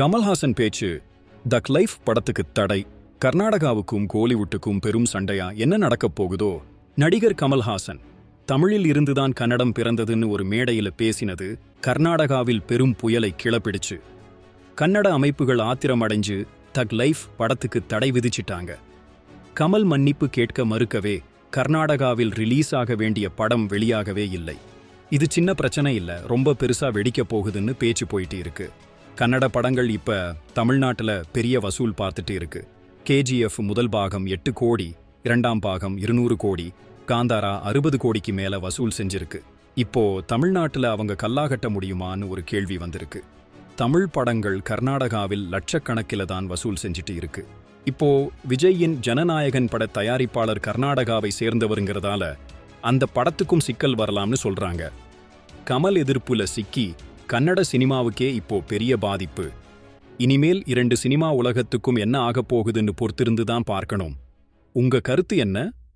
கமல்ஹாசன் பேச்சு the life படத்துக்கு தடை. கர்நாடகாவுக்கும் கோலிவுட்டுக்கும் பெரும் சண்டையா என்ன நடக்கப் போகுதோ? நடிகர் கமல்ஹாசன் தமிழில் இருந்துதான் கன்னடம் பிறந்ததுன்னு ஒரு மேடையில பேசினது கர்நாடகாவில் பெரும் புயலை கிளப்பிடுச்சு. கன்னட அமைப்புகள் ஆத்திரமடைஞ்சு தக் லைஃப் படத்துக்கு தடை விதிச்சிட்டாங்க. கமல் மன்னிப்பு கேட்க மறுக்கவே கர்நாடகாவில் ரிலீஸ் ஆக வேண்டிய படம் வெளியாகவே இல்லை. இது சின்ன பிரச்சனை இல்ல ரொம்ப பெருசா வெடிக்கப் போகுதுன்னு பேச்சு போயிட்டு இருக்கு. கன்னட படங்கள் இப்ப தமிழ்நாட்டுல பெரிய வசூல் பார்த்துட்டு இருக்கு. கேஜிஎஃப் முதல் பாகம் எட்டு கோடி இரண்டாம் பாகம் இருநூறு கோடி காந்தாரா அறுபது கோடிக்கு மேல வசூல் செஞ்சிருக்கு. இப்போ தமிழ்நாட்டுல அவங்க கல்லாகட்ட முடியுமான்னு ஒரு கேள்வி வந்திருக்கு. தமிழ் படங்கள் கர்நாடகாவில் லட்சக்கணக்கில தான் வசூல் செஞ்சுட்டு இருக்கு. இப்போ விஜயின் ஜனநாயகன் பட தயாரிப்பாளர் கர்நாடகாவை சேர்ந்தவருங்கிறதால அந்த படத்துக்கும் சிக்கல் வரலாம்னு சொல்றாங்க. கமல் எதிர்ப்புல சிக்கி கன்னட சினிமாவுக்கே இப்போ பெரிய பாதிப்பு. இனிமேல் இரண்டு சினிமா உலகத்துக்கும் என்ன ஆகப் போகுதுன்னு பொறுத்திருந்து தான் பார்க்கணும். உங்க கருத்து என்ன?